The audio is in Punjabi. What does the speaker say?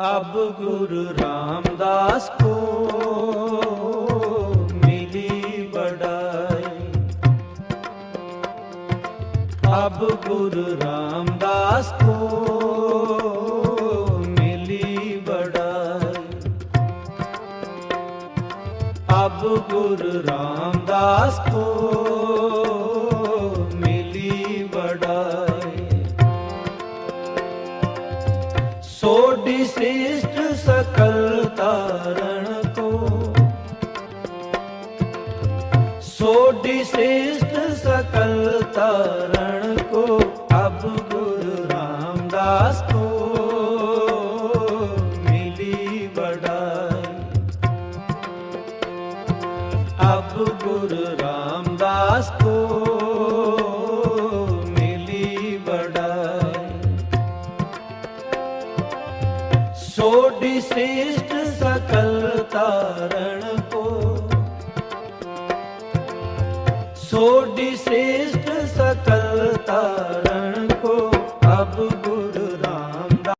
ਅਬ ਗੁਰੂ ਰਾਮਦਾਸ ਕੋ ਮਿਲੀ ਵਡਾਈ। ਅਬ ਗੁਰੂ ਰਾਮਦਾਸ ਕੋ ਮਿਲੀ ਵਡਾਈ। ਅਬ ਗੁਰੂ ਰਾਮਦਾਸ ਕੋ ਮਿਲੀ ਵਡਾਈ। ਸੋਢੀ ਸ੍ਰਿਸ਼ਟ ਸਕਲ ਤਾਰਨ ਕੋ। ਸੋਢੀ ਸ੍ਰਿਸ਼ਟ ਸਕਲ ਤਾਰਣ ਕੋ, ਅਬ ਗੁਰੂ ਰਾਮਦਾਸ ਕੋ। ਮਿਲੀ ਵਡਾਈ। ਅਬ ਗੁਰੂ ਰਾਮਦਾਸ ਕੋ। ਸੋਢੀ ਸਿਸ਼ਟ ਸਕਲ ਤਾਰਣ ਕੋ। ਸੋਢੀ ਸਿਸ਼ਟ ਸਕਲ ਤਾਰਣ ਕੋ ਅਬ ਗੁਰ